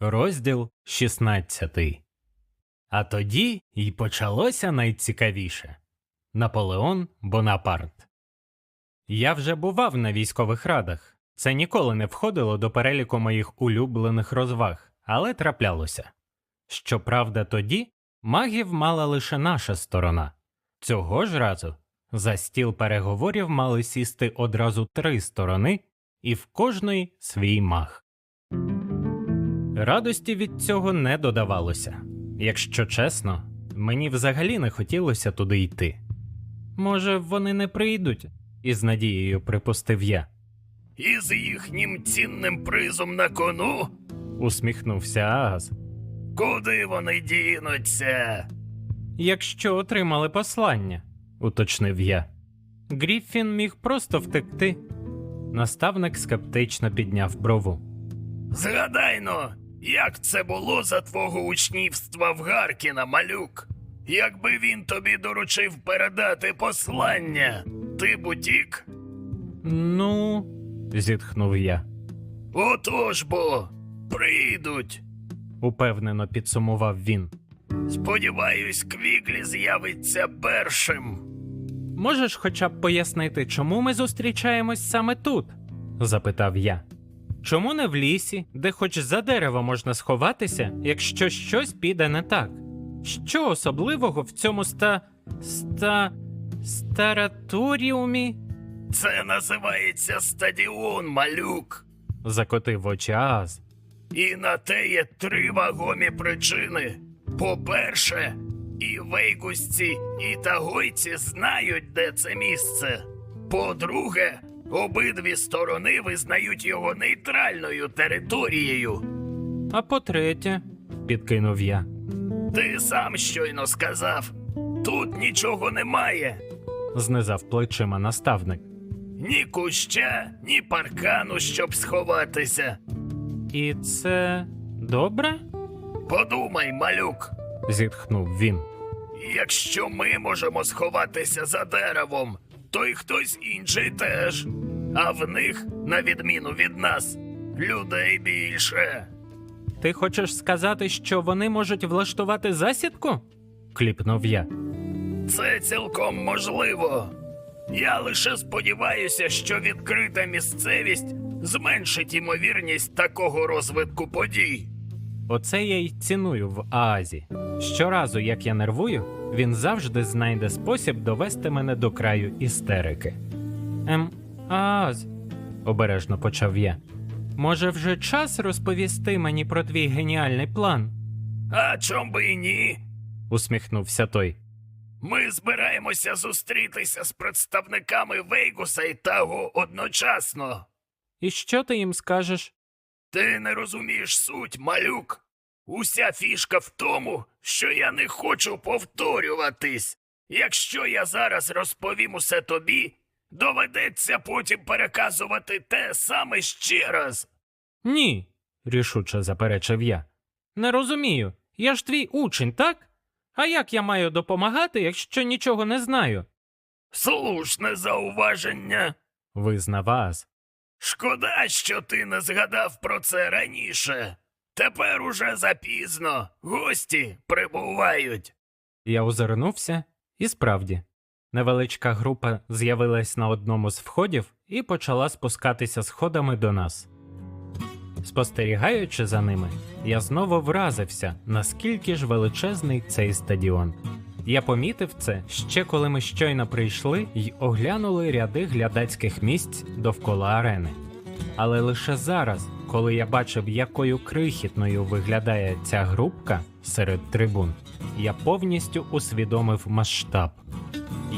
Розділ 16 А тоді й почалося найцікавіше Наполеон Бонапарт. Я вже бував на військових радах. Це ніколи не входило до переліку моїх улюблених розваг, але траплялося. Щоправда, тоді магів мала лише наша сторона. Цього ж разу за стіл переговорів мали сісти одразу три сторони, і в кожної свій маг. Радості від цього не додавалося. Якщо чесно, мені взагалі не хотілося туди йти. Може, вони не прийдуть, із надією припустив я. Із їхнім цінним призом на кону? Усміхнувся Агас. Куди вони дінуться? Якщо отримали послання, уточнив я. Гріффін міг просто втекти. Наставник скептично підняв брову. Згадайно, як це було за твого учнівства в Гаркіна, малюк. Якби він тобі доручив передати послання, ти б утік? Ну, зітхнув я. Отож бо, прийдуть. Упевнено підсумував він. Сподіваюсь, Квіглі з'явиться першим. Можеш хоча б пояснити, чому ми зустрічаємось саме тут? запитав я. Чому не в лісі, де хоч за дерево можна сховатися, якщо щось піде не так? Що особливого в цьому ста. ста. стараторіумі? Це називається стадіон, малюк. закотив очі Ааз. І на те є три вагомі причини. По-перше, і вейгусці, і тагойці знають, де це місце. По-друге, обидві сторони визнають його нейтральною територією. А по-третє, підкинув я. Ти сам щойно сказав. Тут нічого немає. знизав плечима наставник. Ні куща, ні паркану, щоб сховатися. І це добре? Подумай, малюк. зітхнув він. Якщо ми можемо сховатися за деревом, то й хтось інший теж. А в них, на відміну від нас, людей більше. Ти хочеш сказати, що вони можуть влаштувати засідку? кліпнув я. Це цілком можливо. Я лише сподіваюся, що відкрита місцевість зменшить ймовірність такого розвитку подій. Оце я й ціную в Аазі. Щоразу, як я нервую, він завжди знайде спосіб довести мене до краю істерики. Ем, Ааз, обережно почав я. Може, вже час розповісти мені про твій геніальний план? А чом би і ні? усміхнувся той. Ми збираємося зустрітися з представниками Вейгуса і Таго одночасно. І що ти їм скажеш? Ти не розумієш суть, малюк. Уся фішка в тому, що я не хочу повторюватись. Якщо я зараз розповім усе тобі, доведеться потім переказувати те саме ще раз. Ні, рішуче заперечив я. Не розумію. Я ж твій учень, так? А як я маю допомагати, якщо нічого не знаю? Слушне зауваження. визнав Ааз. Шкода, що ти не згадав про це раніше. Тепер уже запізно. Гості прибувають. Я озирнувся, і справді, невеличка група з'явилась на одному з входів і почала спускатися сходами до нас. Спостерігаючи за ними, я знову вразився, наскільки ж величезний цей стадіон. Я помітив це ще коли ми щойно прийшли й оглянули ряди глядацьких місць довкола арени. Але лише зараз, коли я бачив, якою крихітною виглядає ця групка серед трибун, я повністю усвідомив масштаб.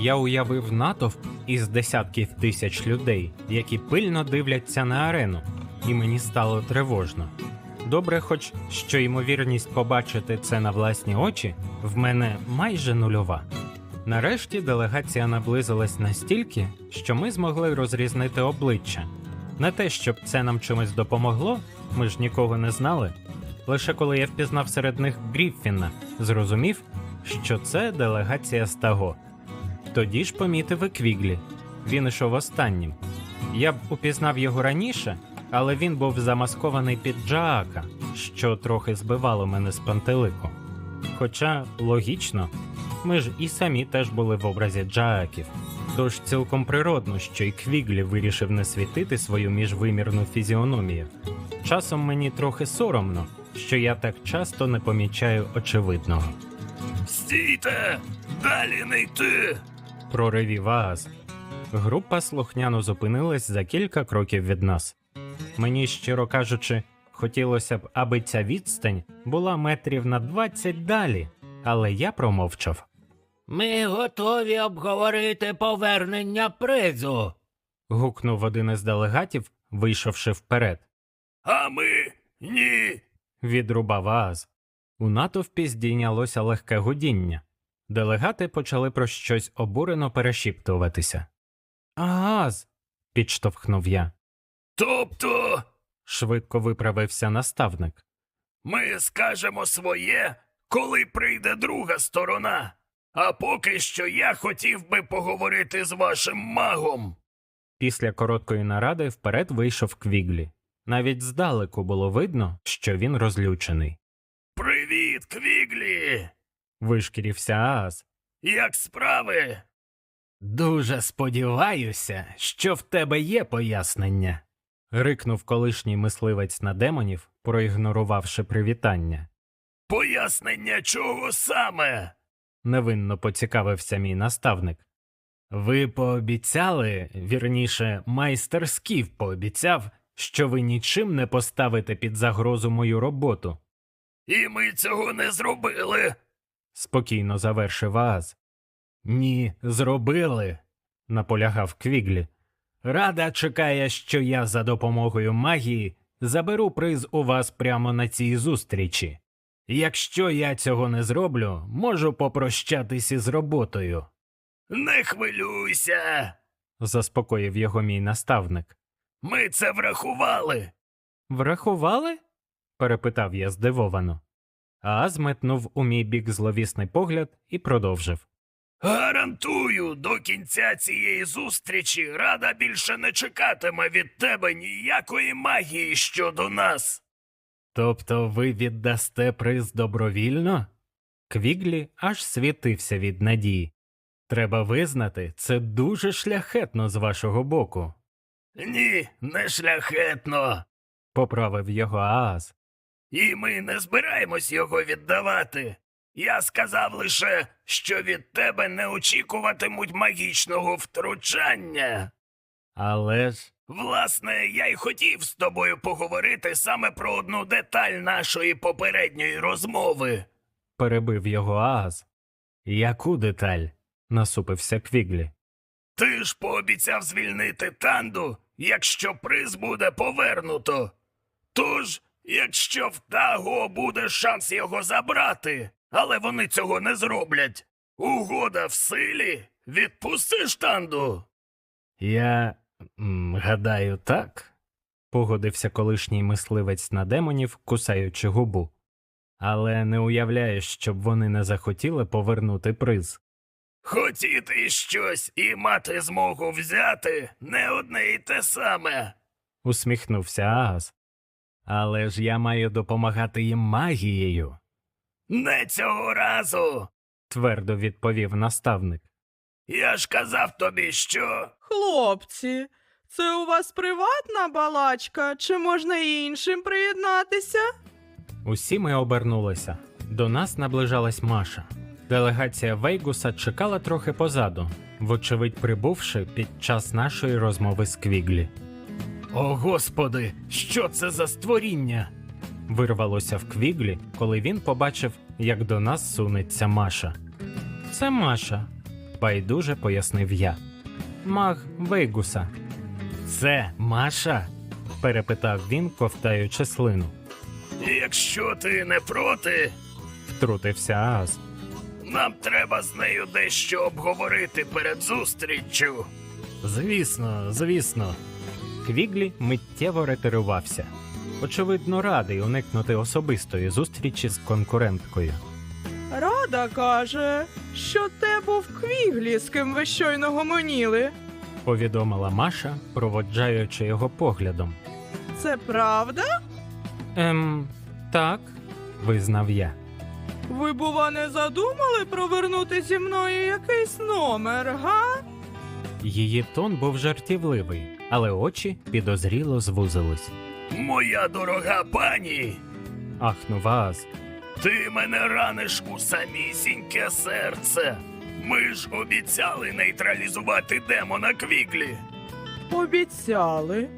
Я уявив натовп із десятків тисяч людей, які пильно дивляться на арену, і мені стало тривожно. Добре, хоч що ймовірність побачити це на власні очі в мене майже нульова. Нарешті делегація наблизилась настільки, що ми змогли розрізнити обличчя. Не те, щоб це нам чимось допомогло, ми ж нікого не знали. Лише коли я впізнав серед них Гріффіна, зрозумів, що це делегація Стаго. Тоді ж помітив і Квіглі. Він ішов останнім. Я б упізнав його раніше, але він був замаскований під Джаака, що трохи збивало мене з пантелику. Хоча логічно, ми ж і самі теж були в образі джааків. Тож цілком природно, що й Квіглі вирішив не світити свою міжвимірну фізіономію. Часом мені трохи соромно, що я так часто не помічаю очевидного. Стійте! Далі не йти! Проривів Ааз. Група слухняно зупинилась за кілька кроків від нас. Мені, щиро кажучи, хотілося б, аби ця відстань була метрів на 20 далі, але я промовчав. Ми готові обговорити повернення призу. Гукнув один із делегатів, вийшовши вперед. А ми ні. Відрубав Ааз. У натовпі здійнялося легке гудіння. Делегати почали про щось обурено перешіптуватися. Ааз. підштовхнув я. Тобто Швидко виправився наставник. ми скажемо своє, коли прийде друга сторона. А поки що я хотів би поговорити з вашим магом. Після короткої наради вперед вийшов Квіглі. Навіть здалеку було видно, що він розлючений. Привіт, Квіглі! Вишкірився Ааз. Як справи? Дуже сподіваюся, що в тебе є пояснення. рикнув колишній мисливець на демонів, проігнорувавши привітання. Пояснення чого саме? Невинно поцікавився мій наставник. Ви пообіцяли, вірніше, майстер Скіф пообіцяв, що ви нічим не поставите під загрозу мою роботу, І ми цього не зробили. спокійно завершив Ааз. Ні, зробили, наполягав Квіглі. Рада чекає, що я за допомогою магії заберу приз у вас прямо на цій зустрічі. Якщо я цього не зроблю, можу попрощатись із роботою, Не хвилюйся. заспокоїв його мій наставник. Ми це врахували. Врахували? перепитав я здивовано. Ааз метнув у мій бік зловісний погляд і продовжив. Гарантую, до кінця цієї зустрічі рада більше не чекатиме від тебе ніякої магії щодо нас. Тобто ви віддасте приз добровільно? Квіглі аж світився від надії. Треба визнати, це дуже шляхетно з вашого боку, Ні, не шляхетно. поправив його Ааз. І ми не збираємось його віддавати. Я сказав лише, що від тебе не очікуватимуть магічного втручання. Але ж Власне, я й хотів з тобою поговорити саме про одну деталь нашої попередньої розмови. перебив його Ааз. Яку деталь? насупився Квіглі. Ти ж пообіцяв звільнити танду, якщо приз буде повернуто. Тож, якщо в Таго буде шанс його забрати, але вони цього не зроблять. Угода в силі, відпустиш танду. Я гадаю, так, погодився колишній мисливець на демонів, кусаючи губу. Але не уявляю, щоб вони не захотіли повернути приз. Хотіти щось і мати змогу взяти не одне й те саме. усміхнувся Ааз. Але ж я маю допомагати їм магією, Не цього разу. твердо відповів наставник. Я ж казав тобі, що. Хлопці, це у вас приватна балачка, чи можна і іншим приєднатися? Усі ми обернулися. До нас наближалась Маша. Делегація Вейгуса чекала трохи позаду, вочевидь прибувши під час нашої розмови з Квіглі. О господи, що це за створіння? вирвалося в Квіглі, коли він побачив, як до нас сунеться Маша. Це Маша, байдуже пояснив я. Маг Вейгуса. Це Маша? перепитав він, ковтаючи слину. Якщо ти не проти, Втрутився Ааз. нам треба з нею дещо обговорити перед зустріччю. Звісно, звісно. Квіглі миттєво ретирувався. Очевидно, радий уникнути особистої зустрічі з конкуренткою. Рада каже, що те був Квіглі, з ким ви щойно гомоніли. Повідомила Маша, проводжаючи його поглядом. Це правда? Ем, Так, визнав я. Ви, бува, не задумали провернути зі мною якийсь номер, га? Її тон був жартівливий, але очі підозріло звузились. Моя дорога пані, Ахнув Ааз. Ти мене раниш у самісіньке серце. Ми ж обіцяли нейтралізувати демона Квіглі. Обіцяли.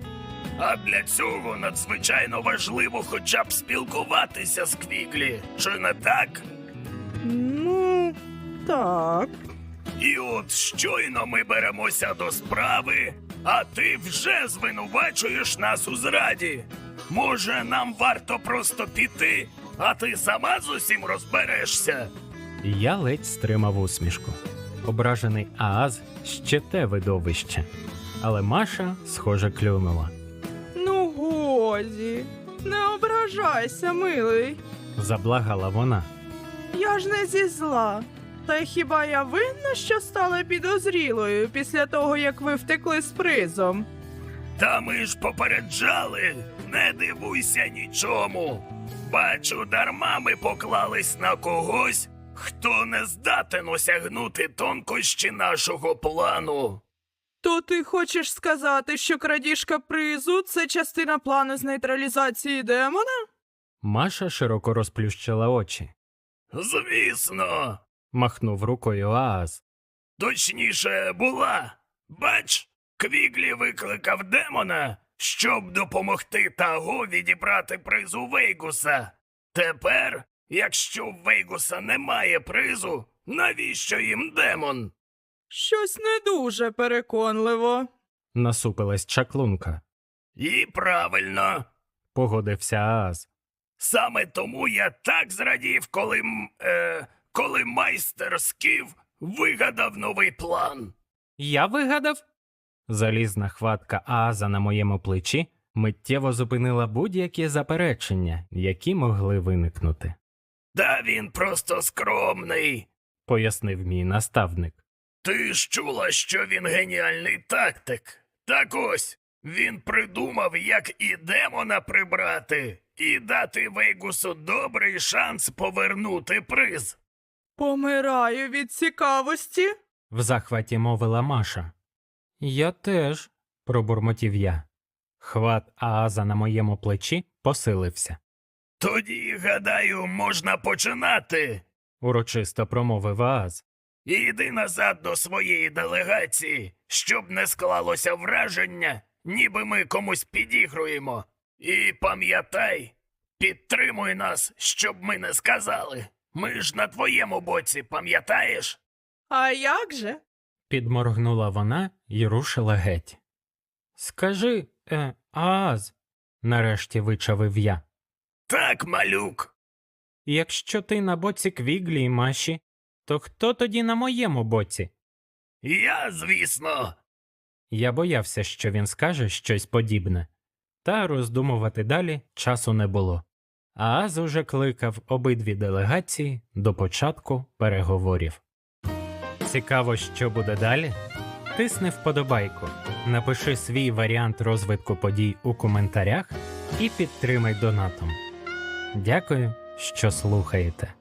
А для цього надзвичайно важливо хоча б спілкуватися з Квіглі. Чи не так? Ну, так. І от щойно ми беремося до справи, а ти вже звинувачуєш нас у зраді. Може, нам варто просто піти, а ти сама з усім розберешся. Я ледь стримав усмішку. Ображений Ааз ще те видовище. Але Маша, схоже, клюнула. Ну, годі. Не ображайся, милий. Заблагала вона. Я ж не зі зла. Та хіба я винна, що стала підозрілою після того, як ви втекли з призом? Та ми ж попереджали, не дивуйся нічому. Бачу, дарма ми поклались на когось, хто не здатен осягнути тонкощі нашого плану. То ти хочеш сказати, що крадіжка призу це частина плану з нейтралізації демона? Маша широко розплющила очі. Звісно, Махнув рукою Ааз. точніше була. Бач, Квіглі викликав демона, щоб допомогти Таго відібрати призу Вейгуса. Тепер, якщо в Вейгуса немає призу, навіщо їм демон? Щось не дуже переконливо. Насупилась чаклунка. І правильно. Погодився Ааз. Саме тому я так зрадів, коли, е, коли майстер Скіф вигадав новий план. Я вигадав? Залізна хватка Ааза на моєму плечі миттєво зупинила будь-які заперечення, які могли виникнути, Та він просто скромний. пояснив мій наставник. Ти ж чула, що він геніальний тактик. Так ось він придумав, як і демона прибрати, і дати Вейгусу добрий шанс повернути приз. Помираю від цікавості. В захваті мовила Маша. Я теж, пробурмотів я. Хват Ааза на моєму плечі посилився, Тоді, гадаю, можна починати. урочисто промовив Ааз. Іди назад до своєї делегації, щоб не склалося враження, ніби ми комусь підігруємо. І пам'ятай, підтримуй нас, щоб ми не сказали. Ми ж на твоєму боці, пам'ятаєш? А як же? Підморгнула вона і рушила геть. Скажи, е, Ааз, нарешті вичавив я. Так, малюк. Якщо ти на боці Квіглі і Маші, то хто тоді на моєму боці? Я, звісно. Я боявся, що він скаже щось подібне, та роздумувати далі часу не було. Ааз уже кликав обидві делегації до початку переговорів. Цікаво, що буде далі? Тисни вподобайку, напиши свій варіант розвитку подій у коментарях і підтримай донатом. Дякую, що слухаєте.